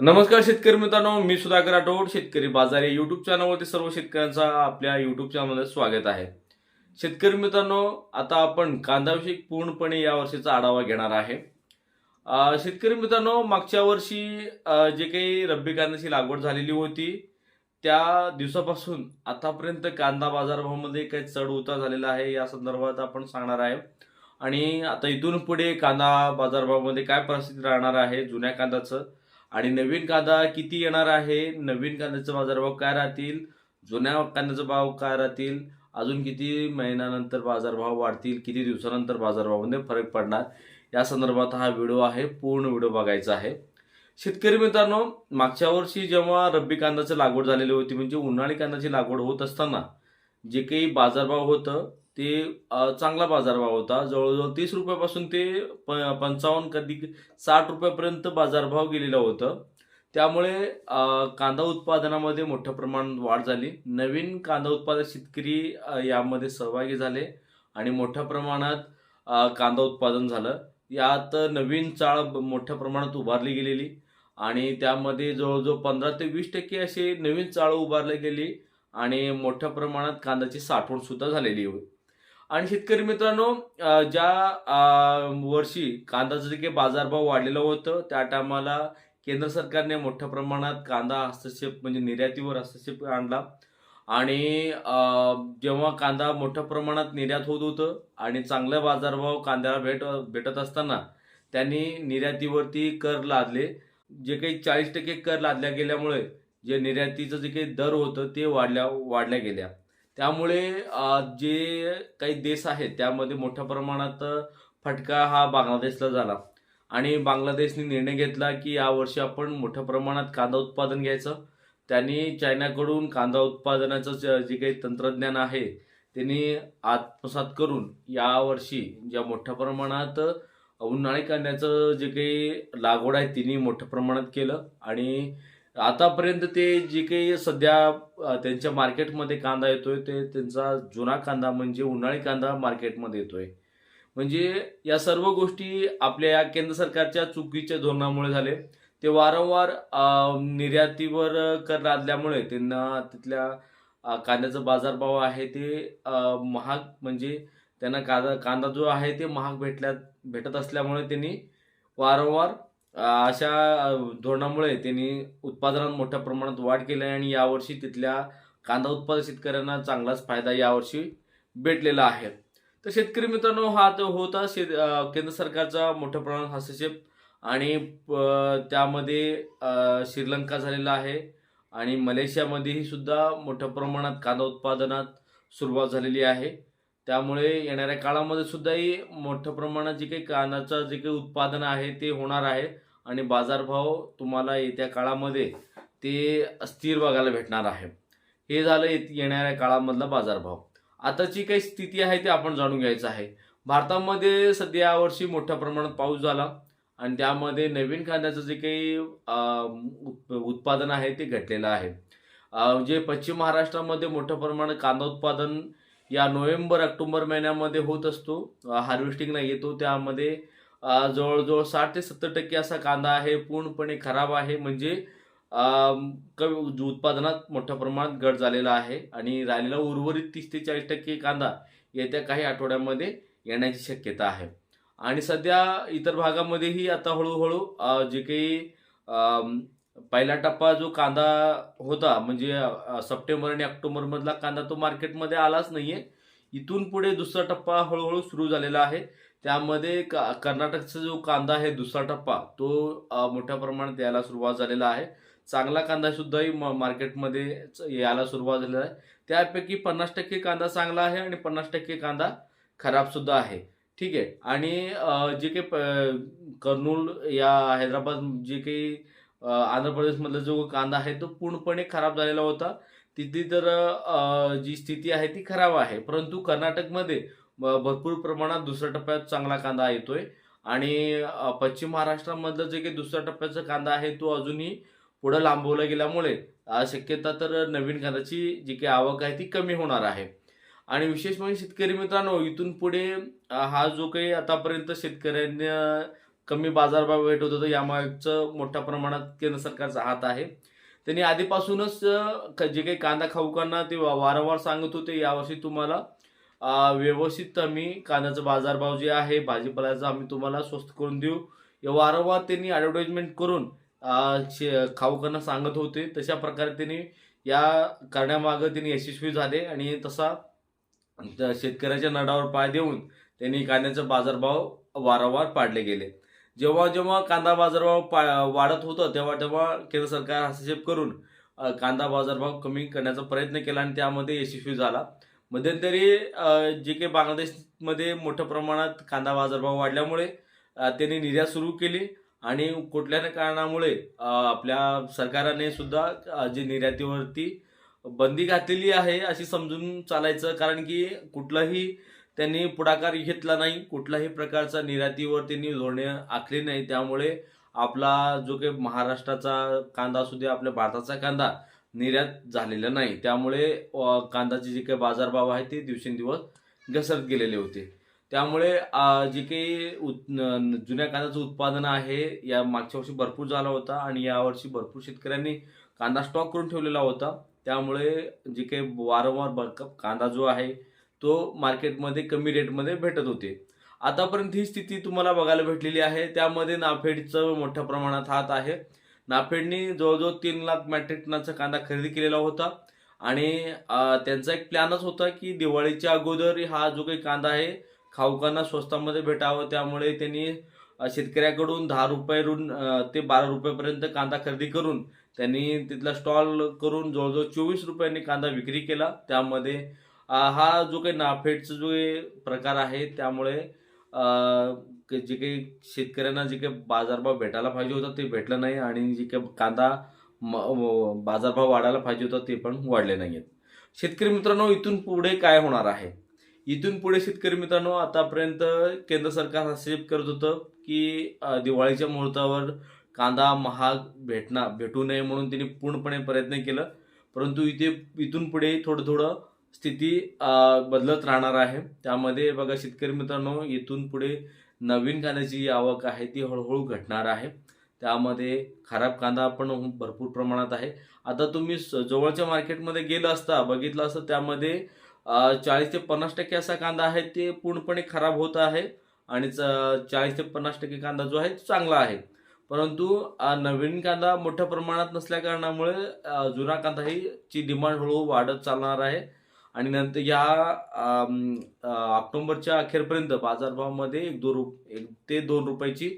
नमस्कार शेतकरी मित्रांनो मी सुधाकर राठोड शेतकरी बाजार या युट्यूब चॅनलवरती सर्व शेतकऱ्यांचा आपल्या युट्यूब चॅनलमध्ये स्वागत आहे. शेतकरी मित्रांनो आता आपण कांदाविषयी पूर्णपणे या वर्षीचा आढावा घेणार आहे. शेतकरी मित्रांनो मागच्या वर्षी जे काही रब्बी कांद्याची लागवड झालेली होती त्या दिवसापासून आतापर्यंत कांदा बाजारभावामध्ये काही चढ उतार झालेला आहे या संदर्भात आपण सांगणार आहे. आणि आता इथून पुढे कांदा बाजारभावामध्ये काय परिस्थिती राहणार आहे जुन्या कांद्याचं आणि नवीन कांदा किती येणार आहे? नवीन कांद्याचा बाजारभाव काय राहतील? जुन्या कांद्याचा भाव काय राहतील? अजून किती महिन्यानंतर बाजारभाव वाढतील? किती दिवसानंतर बाजारभावामध्ये फरक पडणार? या संदर्भात हा व्हिडिओ आहे पूर्ण व्हिडिओ बघायचा आहे. शेतकरी मित्रांनो मागच्या वर्षी जेव्हा रब्बी कांद्याची लागवड झालेली होती म्हणजे उन्हाळी कांद्याची लागवड होत असताना जे काही बाजारभाव होतं ते चांगला बाजारभाव होता. जवळजवळ तीस रुपयापासून ते प पंचावन्न कधी साठ रुपयापर्यंत बाजारभाव गेलेला होता. त्यामुळे कांदा उत्पादनामध्ये मोठ्या प्रमाणात वाढ झाली. नवीन कांदा उत्पादक शेतकरी यामध्ये सहभागी झाले आणि मोठ्या प्रमाणात कांदा उत्पादन झालं. यात नवीन चाळ मोठ्या प्रमाणात उभारली गेलेली आणि त्यामध्ये जवळजवळ पंधरा ते वीस टक्के असे नवीन चाळं उभारली गेली आणि मोठ्या प्रमाणात कांद्याची साठवण सुद्धा झालेली होती. आणि शेतकरी मित्रांनो ज्या वर्षी कांद्याचं जे काही बाजारभाव वाढलेलं होतं त्या टायमाला केंद्र सरकारने मोठ्या प्रमाणात कांदा हस्तक्षेप म्हणजे निर्यातीवर हस्तक्षेप आणला. आणि जेव्हा कांदा मोठ्या प्रमाणात निर्यात होत होतं आणि चांगला बाजारभाव कांद्याला भेट भेटत असताना त्यांनी निर्यातीवरती कर लादले. जे काही चाळीस टक्के कर लादल्या गेल्यामुळे जे निर्यातीचं जे काही दर होतं ते वाढल्या वाढल्या गेल्या. त्यामुळे जे काही देश आहेत त्यामध्ये मोठ्या प्रमाणात फटका हा बांगलादेशला झाला. आणि बांगलादेशने निर्णय घेतला की यावर्षी आपण मोठ्या प्रमाणात कांदा उत्पादन घ्यायचं. त्यांनी चायनाकडून कांदा उत्पादनाचं जे काही तंत्रज्ञान आहे त्यांनी आत्मसात करून यावर्षी ज्या मोठ्या प्रमाणात उन्हाळी कांद्याचं जे काही लागवड आहे तिने मोठ्या प्रमाणात केलं. आणि आतापर्यंत ते जे काही सध्या त्यांच्या मार्केटमध्ये कांदा येतोय ते त्यांचा जुना कांदा म्हणजे उन्हाळी कांदा मार्केटमध्ये येतोय. म्हणजे या सर्व गोष्टी आपल्या या केंद्र सरकारच्या चुकीच्या धोरणामुळे झाले. ते वारंवार निर्यातीवर कर लादल्यामुळे त्यांना तिथल्या कांद्याचा बाजारभाव आहे ते महाग म्हणजे त्यांना कांदा कांदा जो आहे ते महाग भेटल्या भेटत असल्यामुळे त्यांनी वारंवार अशा धोरणामुळे त्यांनी उत्पादनात मोठ्या प्रमाणात वाढ केली आहे आणि यावर्षी तिथल्या कांदा उत्पादक शेतकऱ्यांना चांगलाच फायदा यावर्षी भेटलेला आहे. तर शेतकरी मित्रांनो हा तो होता शेत केंद्र सरकारचा मोठ्या प्रमाणात हस्तक्षेप आणि प- त्यामध्ये श्रीलंका झालेला आहे आणि मलेशियामध्येही सुद्धा मोठ्या प्रमाणात कांदा उत्पादनात सुरुवात झालेली आहे. त्यामुळे येणाऱ्या काळामध्ये सुद्धाही मोठ्या प्रमाणात जे काही कानाचं जे काही उत्पादन आहे ते होणार आहे आणि बाजारभाव तुम्हाला येत्या काळामध्ये ते स्थिर बघायला भेटणार आहे. हे झालं येत- येणाऱ्या काळामधला बाजारभाव. आताची काही स्थिती आहे ते आपण जाणून घ्यायचं आहे. भारतामध्ये सध्या यावर्षी मोठ्या प्रमाणात पाऊस झाला आणि त्यामध्ये नवीन कांद्याचं जे काही उत्पादन आहे ते घटलेलं आहे. जे पश्चिम महाराष्ट्रामध्ये मोठ्या प्रमाणात कांदा उत्पादन या नोव्हेंबर ऑक्टोबर महिन्यामध्ये होत असतो. हार्वेस्टिंग नाही येतो. त्यामध्ये जवळजवळ साठ ते सत्तर टक्के असा कांदा आहे. पूर्णपणे खराब आहे. म्हणजे कमी उत्पादनात मोठ्या प्रमाणात घट झालेला आहे. आणि राहिलेला उर्वरित तीस ते चाळीस टक्के कांदा येत्या काही आठवड्यामध्ये येण्याची शक्यता आहे. आणि सध्या इतर भागामध्येही आता हळूहळू जे काही पहिला टप्पा जो कांदा होता म्हणजे सप्टेंबर आणि ऑक्टोबर मधला कांदा तो मार्केटमध्ये आलाच नाहीये. इथून पुढे दुसरा टप्पा हळूहळू सुरू झालेला आहे. त्यामध्ये कर्नाटकचा जो कांदा आहे दुसरा टप्पा तो मोठ्या प्रमाणात यायला सुरुवात झालेला आहे. चांगला कांदा सुद्धाही म- मार्केटमध्ये च- यायला सुरुवात झालेला आहे. त्यापैकी पन्नास टक्के कांदा चांगला आहे आणि पन्नास टक्के कांदा खराब सुद्धा आहे. ठीक आहे. आणि जे काही प- कर्नूल या हैदराबाद जे काही आंध्र प्रदेशमधला जो कांदा आहे तो पूर्णपणे खराब झालेला होता. तिथे तर जी स्थिती आहे ती खराब आहे. परंतु कर्नाटकमध्ये भरपूर प्रमाणात दुसऱ्या टप्प्यात चांगला कांदा येतोय. आणि पश्चिम महाराष्ट्रामधलं जे काही दुसऱ्या टप्प्याचा कांदा आहे तो अजूनही पुढे लांबवला गेल्यामुळे शक्यता तर नवीन कांद्याची जी काही आवक आहे ती कमी होणार आहे. आणि विशेष म्हणजे शेतकरी मित्रांनो इथून पुढे हा जो काही आतापर्यंत शेतकऱ्यांना कमी बाजारभाव भेटत होतं यामागचं मोठ्या प्रमाणात केंद्र सरकारचा हात आहे. त्यांनी आधीपासूनच जे काही कांदा खाऊकांना ते वा- वारंवार सांगत होते. यावर्षी तुम्हाला व्यवस्थित आम्ही कांद्याचा बाजारभाव जे आहे भाजीपाल्याचा आम्ही तुम्हाला स्वस्त करून देऊ. या वारंवार त्यांनी ॲडव्हर्टाइजमेंट करून शे- खाऊकांना सांगत होते. तशा प्रकारे त्यांनी या करण्यामागं त्यांनी यशस्वी झाले आणि तसा शेतकऱ्याच्या नडावर पाय देऊन त्यांनी कांद्याचा बाजारभाव वारंवार पाडले गेले. जेव्हा जेव्हा कांदा बाजारभाव पा वाढत होतं तेव्हा तेव्हा केंद्र सरकार हस्तक्षेप करून कांदा बाजारभाव कमी करण्याचा प्रयत्न केला आणि त्यामध्ये यशस्वी झाला. मध्यंतरी जे काही बांगलादेशमध्ये मोठ्या प्रमाणात कांदा बाजारभाव वाढल्यामुळे त्यांनी निर्यात सुरू केली आणि कुठल्या कारणामुळे आपल्या सरकारने सुद्धा जे निर्यातीवरती बंदी घातलेली आहे अशी समजून चालायचं. कारण की कुठलाही त्यांनी पुढाकार घेतला नाही. कुठल्याही प्रकारचा निर्यातीवर त्यांनी धोरणे आखली नाही. त्यामुळे आपला जो काही महाराष्ट्राचा कांदा असू दे आपल्या भारताचा कांदा निर्यात झालेला नाही. त्यामुळे कांद्याचे जे काही बाजारभाव आहे ते दिवसेंदिवस घसरत गेलेले होते. त्यामुळे जे काही उत- जुन्या कांद्याचं उत्पादन आहे या मागच्या वर्षी भरपूर झाला होता आणि यावर्षी भरपूर शेतकऱ्यांनी कांदा स्टॉक करून ठेवलेला होता. त्यामुळे जे काही वारंवार कांदा जो आहे तो मार्केटमध्ये कमी रेटमध्ये भेटत होते. आतापर्यंत ही स्थिती तुम्हाला बघायला भेटलेली आहे. त्यामध्ये नाफेडचं मोठ्या प्रमाणात हात आहे. नाफेडनी जवळजवळ तीन लाख मॅट्रिक टनाचा कांदा खरेदी केलेला होता. आणि त्यांचा एक प्लॅनच होता की दिवाळीच्या अगोदर हा जो काही कांदा आहे खाऊकांना स्वस्तामध्ये भेटावं. त्यामुळे त्यांनी शेतकऱ्याकडून दहा रुपयावरून अं, ते बारा रुपयापर्यंत कांदा खरेदी करून त्यांनी तिथला स्टॉल करून जवळजवळ चोवीस रुपयांनी कांदा विक्री केला. त्यामध्ये हा जो काही नाफेडचा जो प्रकार आहे त्यामुळे जे काही शेतकऱ्यांना जे काही बाजारभाव भेटायला पाहिजे होता ते भेटलं नाही आणि जे काही कांदा म- बाजारभाव वाढायला पाहिजे होता ते पण वाढले नाही आहेत शेतकरी मित्रांनो इथून पुढे काय होणार आहे? इथून पुढे शेतकरी मित्रांनो आतापर्यंत केंद्र सरकार हस्तक्षेप करत होतं की दिवाळीच्या मुहूर्तावर कांदा महाग भेटणार भेटू नये म्हणून त्यांनी पूर्णपणे प्रयत्न केलं. परंतु इथे इथून पुढे थोडं थोडं स्थिती बदलत राहणार आहे. त्यामध्ये बघा शेतकरी मित्रांनो इथून पुढे नवीन कांद्याची जी आवक आहे ती हळूहळू घटणार आहे. त्यामध्ये खराब कांदा पण भरपूर प्रमाणात आहे. आता तुम्ही स- जवळच्या मार्केटमध्ये गेलं असता बघितलं असतं त्यामध्ये चाळीस ते पन्नास टक्के असा कांदा आहे ते पूर्णपणे खराब होत आहे. आणि चाळीस ते पन्नास टक्के कांदा जो आहे तो चांगला आहे. परंतु नवीन कांदा मोठ्या प्रमाणात नसल्या कारणामुळे अ, जुना कांदाही ची डिमांड हळूहळू वाढत चालणार आहे. आणि नंतर या ऑक्टोबरच्या अखेरपर्यंत बाजारभावामध्ये एक दोन रुप एक ते दोन रुपयाची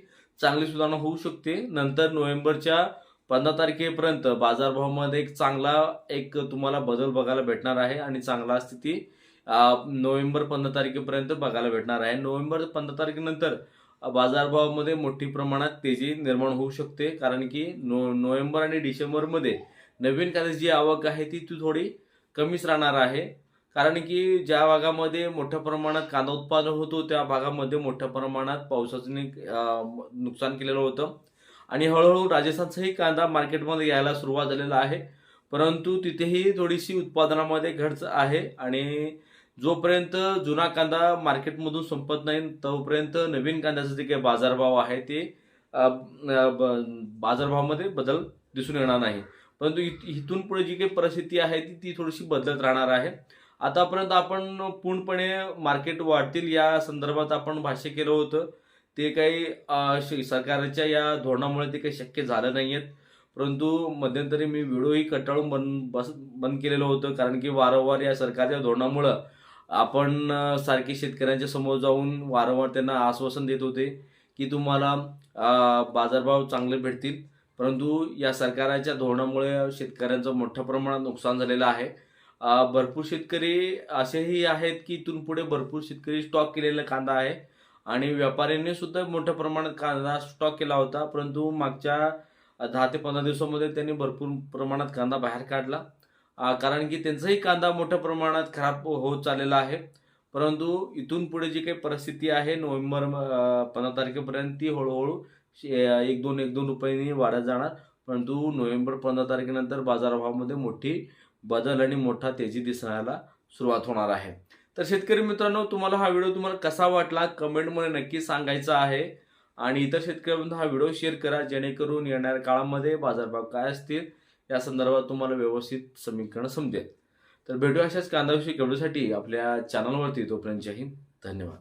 चांगली सुधारणा होऊ शकते. नंतर नोव्हेंबरच्या पंधरा तारखेपर्यंत बाजारभावामध्ये एक चांगला एक तुम्हाला बदल बघायला भेटणार आहे आणि चांगला स्थिती नोव्हेंबर पंधरा तारखेपर्यंत बघायला भेटणार आहे. नोव्हेंबर पंधरा तारखेनंतर बाजारभावामध्ये मोठी प्रमाणात तेजी निर्माण होऊ शकते. कारण की नो नोव्हेंबर आणि डिसेंबरमध्ये नवीन कांद्याची जी आवक आहे ती ती थोडी कमीच राहणार आहे. कारण की ज्या भागामध्ये मोठ्या प्रमाणात कांदा उत्पादन होतो त्या भागामध्ये मोठ्या प्रमाणात पावसाने नुकसान केलेलं होतं. आणि हळूहळू राजस्थानचाही कांदा मार्केटमध्ये यायला सुरुवात झालेला आहे. परंतु तिथेही थोडीशी उत्पादनामध्ये घट आहे आणि जोपर्यंत जुना कांदा मार्केटमधून संपत नाही तोपर्यंत नवीन कांद्याचा जे काही बाजारभाव आहे ते ब- बाजारभावामध्ये बदल दिसून येणार नाही. परंतु इथून पुढे जी काही परिस्थिती आहे ती ती थोडीशी बदलत राहणार आहे. आतापर्यंत आपण पूर्णपणे मार्केट वाढतील या संदर्भात आपण भाष्य केलं होतं. ते काही श- सरकारच्या या धोरणामुळे ते काही शक्य झालं नाही आहेत परंतु मध्यंतरी मी व्हिडिओही कंटाळून बंद बस बंद केलेलं होतं. कारण की वारंवार या सरकारच्या धोरणामुळं आपण सारखे शेतकऱ्यांच्या समोर जाऊन वारंवार त्यांना आश्वासन देत होते की तुम्हाला बाजारभाव चांगले भेटतील. परंतु या सरकारच्या धोरणामुळे शेतकऱ्यांचं मोठ्या प्रमाणात नुकसान झालेलं आहे. भरपूर शेतकरी असेही आहेत की इथून पुढे भरपूर शेतकरी स्टॉक केलेला कांदा आहे. आणि व्यापाऱ्यांनी सुद्धा मोठ्या प्रमाणात कांदा स्टॉक केला होता. परंतु मागच्या दहा ते पंधरा दिवसामध्ये त्यांनी भरपूर प्रमाणात कांदा बाहेर काढला. कारण की त्यांचाही कांदा मोठ्या प्रमाणात खराब होत चाललेला आहे. परंतु इथून पुढे जी काही परिस्थिती आहे नोव्हेंबर पंधरा तारखेपर्यंत ती हळूहळू शे- एक दोन एक दोन रुपयांनी वाढत जाणार. परंतु नोव्हेंबर पंधरा तारखेनंतर बाजारभावामध्ये मोठी बदल आणि मोठा तेजी दिसण्याला सुरुवात होणार आहे. तर शेतकरी मित्रांनो तुम्हाला हा व्हिडिओ तुम्हाला कसा वाटला? कमेंटमध्ये नक्की सांगायचा आहे. आणि इतर शेतकऱ्यांपर्यंत हा व्हिडिओ शेअर करा जेणेकरून येणाऱ्या काळामध्ये बाजारभाव काय असतील या संदर्भात तुम्हाला व्यवस्थित समीकरण समजेल. तर भेटू अशाच कांदाविषयी कळूसाठी आपल्या चॅनलवरती तोपर्यंत जय हिंद. धन्यवाद.